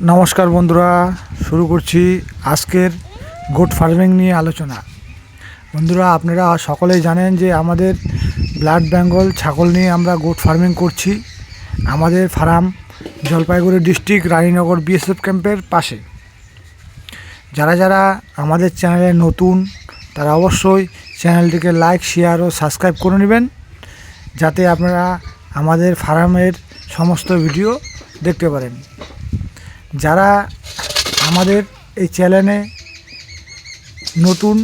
নমস্কার বন্ধুরা, শুরু করছি আজকের গোট ফার্মিং নিয়ে আলোচনা। বন্ধুরা, আপনারা সকলেই জানেন যে আমাদের ব্লাড বেঙ্গল ছাগল নিয়ে আমরা গোট ফার্মিং করছি। আমাদের farm Jalpaiguri district Raninagar BSF ক্যাম্পের পাশে। যারা যারা আমাদের চ্যানেলে নতুন, তারা অবশ্যই চ্যানেলটিকে লাইক, শেয়ার ও সাবস্ক্রাইব করে নেবেন, যাতে আপনারা আমাদের ফার্মের সমস্ত ভিডিও দেখতে পারেন। যারা আমাদের এই চ্যানেলে নতুন,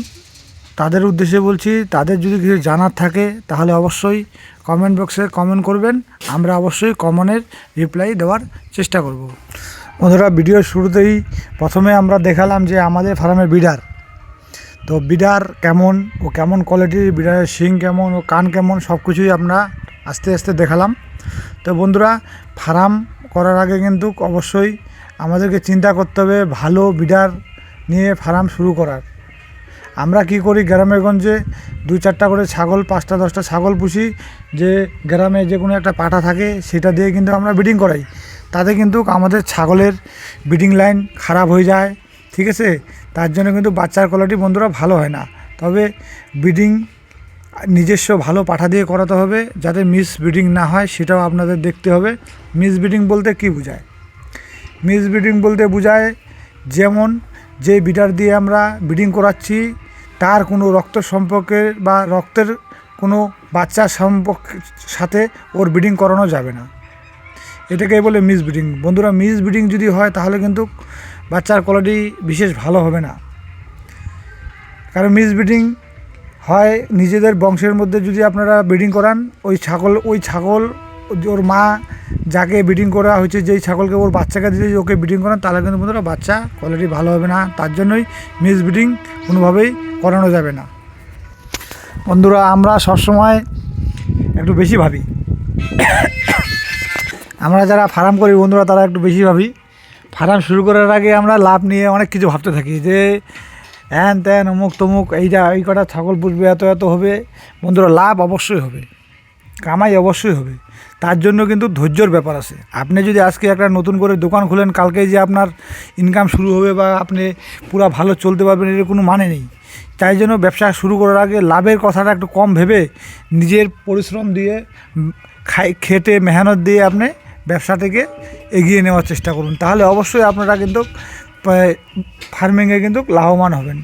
তাদের উদ্দেশ্যে বলছি, তাদের যদি কিছু জানার থাকে, তাহলে অবশ্যই কমেন্ট বক্সে কমেন্ট করবেন। আমরা অবশ্যই কমনের রিপ্লাই দেওয়ার চেষ্টা করব। বন্ধুরা ভিডিওর শুরুতেই প্রথমে আমরা দেখালাম যে আমাদের ফার্মের বিডার। তো বিডার কেমন, ও কেমন কোয়ালিটির বিডারের শিং কেমন, ও কান কেমন সব কিছুই আমরা আস্তে আস্তে দেখালাম। তো বন্ধুরা ফার্ম করার আগে কিন্তু অবশ্যই আমাদেরকে চিন্তা করতে হবে, ভালো বিডার নিয়ে ফার্ম শুরু করার। আমরা কি করি গ্রামে গঞ্জে দুই চারটা করে ছাগল, পাঁচটা, দশটা ছাগল পুষি, যে গ্রামে যে কোনো একটা পাঠা থাকে, সেটা দিয়ে কিন্তু আমরা ব্রিডিং করাই। তাতে কিন্তু আমাদের ছাগলের ব্রিডিং লাইন খারাপ হয়ে যায়, ঠিক আছে? তার জন্য কিন্তু বাচ্চার কোয়ালিটি বন্ধুরা ভালো হয় না। তবে ব্রিডিং নিজস্ব ভালো পাঠা দিয়ে করাতে হবে, যাতে মিস ব্রিডিং না হয়, সেটাও আপনাদের দেখতে হবে। মিস ব্রিডিং বলতে কী বোঝায়? মিস ব্রিডিং বলতে বোঝায় যেমন যে বিটার দিয়ে আমরা ব্রিডিং করাচ্ছি, তার কোনো রক্ত সম্পর্কের বা রক্তের কোনো বাচ্চার সম্পর্ক সাথে ওর ব্রিডিং করানো যাবে না। এটাকে বলে মিস ব্রিডিং। বন্ধুরা, মিস ব্রিডিং যদি হয় তাহলে কিন্তু বাচ্চার কোয়ালিটি বিশেষ ভালো হবে না। কারণ মিস ব্রিডিং হয় নিজেদের বংশের মধ্যে যদি আপনারা ব্রিডিং করান, ওই ছাগল ওই ছাগল ওর মা যাকে ব্রিডিং করা হয়েছে, যেই ছাগলকে ওর বাচ্চাকে যদি ওকে ব্রিডিং করান, তাহলে কিন্তু বন্ধুরা বাচ্চা কোয়ালিটি ভালো হবে না। তার জন্যই মিস ব্রিডিং কোনোভাবেই করানো যাবে না। বন্ধুরা, আমরা সবসময় একটু বেশি ভাবি। আমরা যারা ফার্ম করি, বন্ধুরা, তারা একটু বেশি ভাবি। ফার্ম শুরু করার আগে আমরা লাভ নিয়ে অনেক কিছু ভাবতে থাকি যে, হ্যান ত্যান, অমুক তমুক, এইটা, এই কটা ছাগল পুষবে, এত এত হবে। বন্ধুরা, লাভ অবশ্যই হবে। কামাই অবশ্যই হবে। তার জন্য কিন্তু ধৈর্যর ব্যাপার আছে। আপনি যদি আজকে একটা নতুন করে দোকান খুলেন কালকে যে আপনার ইনকাম শুরু হবে বা আপনি পুরো ভালো চলতে পারবেন, এর কোনো মানে নেই। তাই জন্য ব্যবসা শুরু করার আগে লাভের কথাটা একটু কম ভেবে নিজের পরিশ্রম দিয়ে খাই, খেটে, মেহনত দিয়ে আপনি ব্যবসাটাকে এগিয়ে নেওয়ার চেষ্টা করুন। তাহলে অবশ্যই আপনারা কিন্তু ফার্মিংয়ে কিন্তু লাভবান হবেন।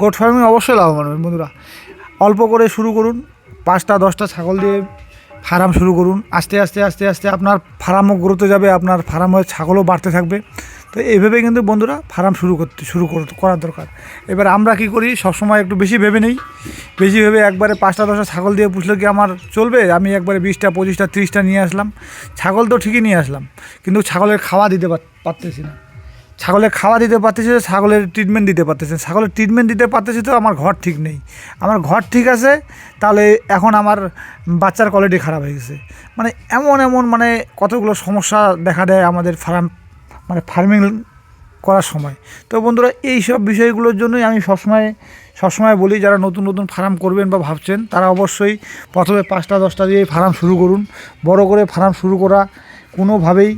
গোট ফার্মিং অবশ্যই লাভবান হবেন বন্ধুরা। অল্প করে শুরু করুন, পাঁচটা, দশটা ছাগল দিয়ে ফার্ম শুরু করুন। আস্তে আস্তে আস্তে আস্তে আপনার ফার্মও গ্রোতে যাবে, আপনার ফার্মের ছাগলও বাড়তে থাকবে। তো এইভাবে কিন্তু বন্ধুরা ফার্ম শুরু করতে, শুরু কর- করার দরকার। এবার আমরা কি করি, সবসময় একটু বেশি ভেবে নেই। বেশি ভেবে একবারে পাঁচটা, দশটা ছাগল দিয়ে পুষলে কি আমার চলবে? আমি একবারে বিশটা, পঁচিশটা, তিরিশটা নিয়ে আসলাম। ছাগল তো ঠিকই নিয়ে আসলাম, কিন্তু ছাগলের খাওয়া দিতে পারতেছি না। ছাগলের খাওয়া দিতে পারতেছে, ছাগলের ট্রিটমেন্ট দিতে পারতেছে। ছাগলের ট্রিটমেন্ট দিতে পারতেছে তো আমার ঘর ঠিক নেই। আমার ঘর ঠিক আছে, তাহলে এখন আমার বাচ্চার কোয়ালিটি খারাপ হয়ে গেছে। মানে এমন এমন মানে কতগুলো সমস্যা দেখা দেয় আমাদের ফার্ম মানে ফার্মিং করার সময়। তো বন্ধুরা, এই সব বিষয়গুলোর জন্যই আমি সবসময় সবসময় বলি, যারা নতুন নতুন ফার্ম করবেন বা ভাবছেন, তারা অবশ্যই প্রথমে পাঁচটা, দশটা দিয়ে ফার্ম শুরু করুন। বড় করে ফার্ম শুরু করা কোনোভাবেই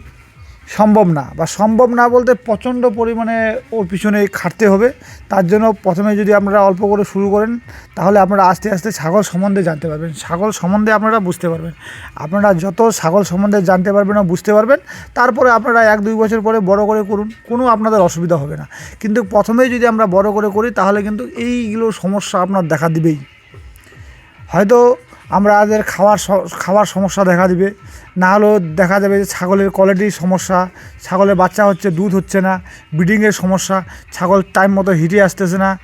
সম্ভব না বা সম্ভব না বলতে প্রচণ্ড পরিমাণে ওর পিছনে খাটতে হবে। তার জন্য প্রথমে যদি আপনারা অল্প করে শুরু করেন, তাহলে আপনারা আস্তে আস্তে ছাগল সম্বন্ধে জানতে পারবেন। ছাগল সম্বন্ধে আপনারা বুঝতে পারবেন। আপনারা যত ছাগল সম্বন্ধে জানতে পারবেন বুঝতে পারবেন, তারপরে আপনারা এক দুই বছর পরে বড় করে করুন, কোনো আপনাদের অসুবিধা হবে না। কিন্তু প্রথমেই যদি আমরা বড় করে করি, তাহলে কিন্তু এইগুলো সমস্যা আপনার দেখা দিবেই। হয়তো আমরা আমাদের খাওয়ার খাওয়ার সমস্যা দেখা দিবে। না হলেও দেখা যাবে যে ছাগলের কোয়ালিটির সমস্যা, ছাগলের বাচ্চা হচ্ছে, দুধ হচ্ছে না ব্রিডিংয়ের সমস্যা, ছাগল টাইম মতো হিটে আসতেছে না,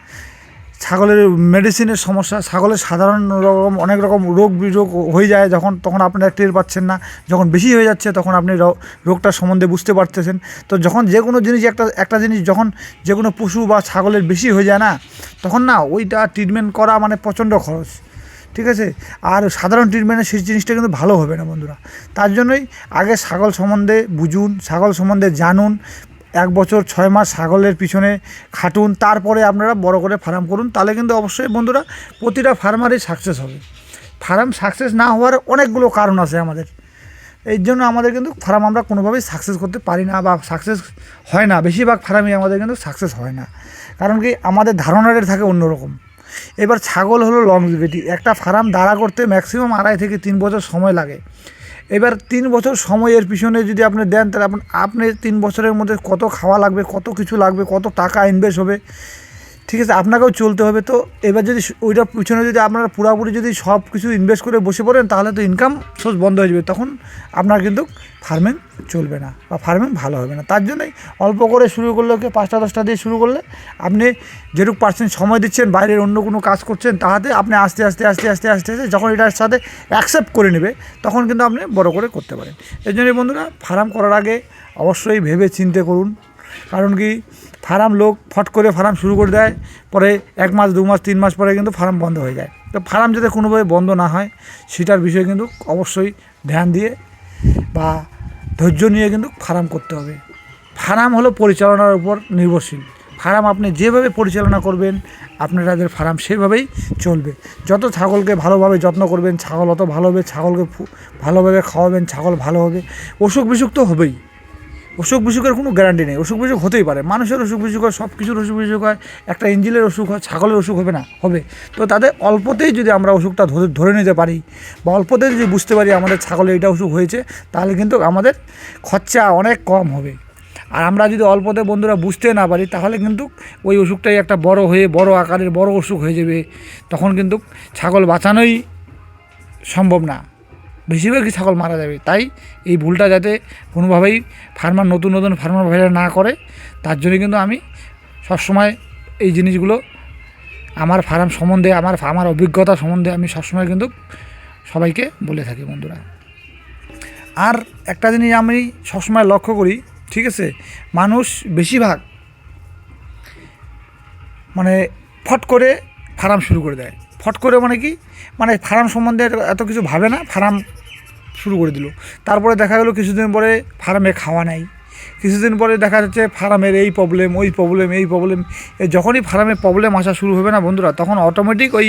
ছাগলের মেডিসিনের সমস্যা, ছাগলের সাধারণ রকম, অনেক রকম রোগ বিরোগ হয়ে যায় যখন, তখন আপনারা টের পাচ্ছেন না, যখন বেশি হয়ে যাচ্ছে তখন আপনি র- রোগটার সম্বন্ধে বুঝতে পারতেছেন। তো যখন যে কোনো জিনিস একটা একটা জিনিস যখন যে কোনো পশু বা ছাগলের বেশি হয়ে যায় না, তখন না ওইটা ট্রিটমেন্ট করা মানে প্রচণ্ড খরচ। ঠিক আছে? আর সাধারণ ট্রিটমেন্টে সেই জিনিসটা কিন্তু ভালো হবে না বন্ধুরা। তার জন্যই আগে ছাগল সম্বন্ধে বুঝুন, ছাগল সম্বন্ধে জানুন, এক বছর ছয় মাস ছাগলের পিছনে খাটুন, তারপরে আপনারা বড় করে ফার্ম করুন, তাহলে কিন্তু অবশ্যই বন্ধুরা প্রতিটা ফার্মারই সাকসেস হবে। ফার্ম সাকসেস না হওয়ার অনেকগুলো কারণ আছে আমাদের। এই জন্য আমাদের কিন্তু ফার্ম আমরা কোনোভাবেই সাকসেস করতে পারি না বা সাকসেস হয় না। বেশিরভাগ ফার্মই আমাদের কিন্তু সাকসেস হয় না। কারণ কি আমাদের ধারণাটা থাকে অন্যরকম। এবার ছাগল হলো লং লংজিভিটি একটা ফার্ম দাঁড়া করতে ম্যাক্সিমাম আড়াই থেকে তিন বছর সময় লাগে। এবার তিন বছর সময়ের পিছনে যদি আপনি দেন, তাহলে আপনি আপনি তিন বছরের মধ্যে কত খাওয়া লাগবে, কত কিছু লাগবে, কত টাকা ইনভেস্ট হবে? ঠিক আছে, আপনাকেও চলতে হবে তো। এবার যদি ওইটার পিছনে যদি আপনারা পুরোপুরি যদি সব কিছু ইনভেস্ট করে বসে পড়েন, তাহলে তো ইনকাম সোর্স বন্ধ হয়ে যাবে। তখন আপনার কিন্তু ফার্মিং চলবে না বা ফার্মিং ভালো হবে না। তার জন্যই অল্প করে শুরু করলে কি পাঁচটা, দশটা দিয়ে শুরু করলে আপনি যেটুকু পার্সেন্ট সময় দিচ্ছেন, বাইরের অন্য কোনো কাজ করছেন, তাহাতে আপনি আস্তে আস্তে আস্তে আস্তে আস্তে আস্তে যখন এটার সাথে অ্যাকসেপ্ট করে নেবে, তখন কিন্তু আপনি বড় করে করতে পারেন। এই জন্যই বন্ধুরা ফার্ম করার আগে অবশ্যই ভেবে চিন্তে করুন। কারণ কি, ফার্ম লোক ফট করে ফার্ম শুরু করে দেয়, পরে এক মাস, দু মাস, তিন মাস পরে কিন্তু ফার্ম বন্ধ হয়ে যায়। তো ফার্ম যাতে কোনোভাবে বন্ধ না হয়, সেটার বিষয়ে কিন্তু অবশ্যই ধ্যান দিয়ে বা ধৈর্য নিয়ে কিন্তু ফার্ম করতে হবে। ফার্ম হলো পরিচালনার উপর নির্ভরশীল। ফার্ম আপনি যেভাবে পরিচালনা করবেন আপনার আপনাদের ফার্ম সেভাবেই চলবে। যত ছাগলকে ভালোভাবে যত্ন করবেন, ছাগল অত ভালো হবে, ছাগলকে ভালোভাবে খাওয়াবেন, ছাগল ভালো হবে অসুখ বিসুখ তো হবেই। অসুখ বিসুখের কোনো গ্যারান্টি নেই, অসুখ বিসুখ হতেই পারে। মানুষের অসুখ বিসুখ হয় সব কিছুর অসুখ বিসুখ হয়, একটা ইঞ্জিনের অসুখ হয়, ছাগলের অসুখ হবে না, হবে। তো তাদের অল্পতেই যদি আমরা অসুখটা ধরে ধরে নিতে পারি বা অল্পতেই যদি বুঝতে পারি আমাদের ছাগলের এটা অসুখ হয়েছে, তাহলে কিন্তু আমাদের খরচা অনেক কম হবে। আর আমরা যদি অল্পতে বন্ধুরা বুঝতে না পারি, তাহলে কিন্তু ওই অসুখটাই একটা বড় হয়ে, বড় আকারের বড় অসুখ হয়ে যাবে। তখন কিন্তু ছাগল বাঁচানোই সম্ভব না। বেশিরভাগই ছাগল মারা যাবে। তাই এই ভুলটা যাতে কোনোভাবেই ফার্মার, নতুন নতুন ফার্মার ভাইরা না করে, তার জন্য কিন্তু আমি সবসময় এই জিনিসগুলো আমার ফার্ম সম্বন্ধে, আমার আমার অভিজ্ঞতা সম্বন্ধে আমি সবসময় কিন্তু সবাইকে বলে থাকি বন্ধুরা। আর একটা জিনিস আমি সবসময় লক্ষ্য করি, ঠিক আছে? মানুষ বেশিরভাগ মানে ফট করে ফার্ম শুরু করে দেয়। ফট করে মানে কি মানে ফার্ম সম্বন্ধে এত কিছু ভাবে না, ফার্ম শুরু করে দিল। তারপরে দেখা গেলো কিছুদিন পরে ফার্মে খাওয়া নেই। কিছুদিন পরে দেখা যাচ্ছে ফার্মের এই প্রবলেম ওই প্রবলেম এই প্রবলেম যখনই ফার্মে প্রবলেম আসা শুরু হবে না বন্ধুরা, তখন অটোমেটিক ওই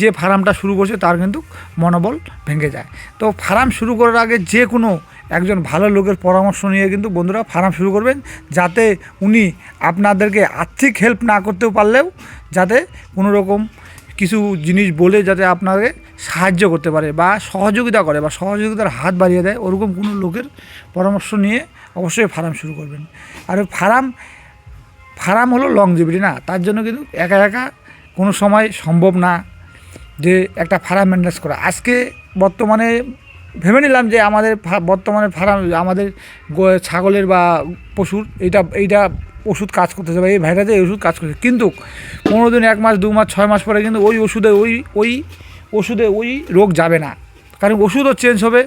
যে ফার্মটা শুরু করছে তার কিন্তু মনোবল ভেঙে যায়। তো ফার্ম শুরু করার আগে যে কোনো একজন ভালো লোকের পরামর্শ নিয়ে কিন্তু বন্ধুরা ফার্ম শুরু করবেন, যাতে উনি আপনাদেরকে আর্থিক হেল্প না করতেও পারলেও যাতে কোনো রকম কিছু জিনিস বলে যাতে আপনাকে সাহায্য করতে পারে বা সহযোগিতা করে বা সহযোগিতার হাত বাড়িয়ে দেয়, ওরকম কোনো লোকের পরামর্শ নিয়ে অবশ্যই ফার্ম শুরু করবেন। আর ফার্ম ফার্ম হলো লংজিভিটি না, তার জন্য কিন্তু একা একা কোনো সময় সম্ভব না যে একটা ফার্ম মেনটেন্স করা। আজকে বর্তমানে ভেবে নিলাম যে আমাদের বর্তমানে ফার্ম, আমাদের ছাগলের বা পশুর, এইটা এইটা ওষুধ কাজ করতেছে বা এই ভাইরাসে এই ওষুধ কাজ করছে। কিন্তু পনেরো দিন, এক মাস, দু মাস, ছয় মাস পরে কিন্তু ওই ওষুধে, ওই ওই ওষুধে ওই রোগ যাবে না। কারণ ওষুধও চেঞ্জ হবে।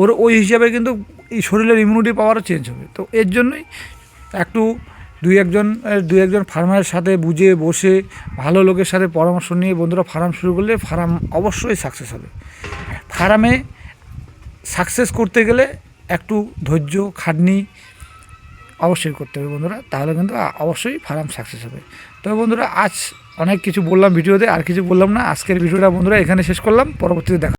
ওর ওই হিসাবে কিন্তু এই শরীরের ইমিউনিটি পাওয়ারও চেঞ্জ হবে। তো এর জন্যই একটু দুই একজন দুই একজন ফার্মারের সাথে বুঝে, বসে, ভালো লোকের সাথে পরামর্শ নিয়ে বন্ধুরা ফার্ম শুরু করলে ফার্ম অবশ্যই সাকসেস হবে। ফার্মে সাকসেস করতে গেলে একটু ধৈর্য, খাটনি অবশ্যই করতে হবে বন্ধুরা। তাহলে কিন্তু অবশ্যই ফার্ম সাকসেস হবে। তবে বন্ধুরা, আজ অনেক কিছু বললাম ভিডিওতে, আর কিছু বললাম না। আজকের ভিডিওটা বন্ধুরা এখানে শেষ করলাম। পরবর্তীতে দেখা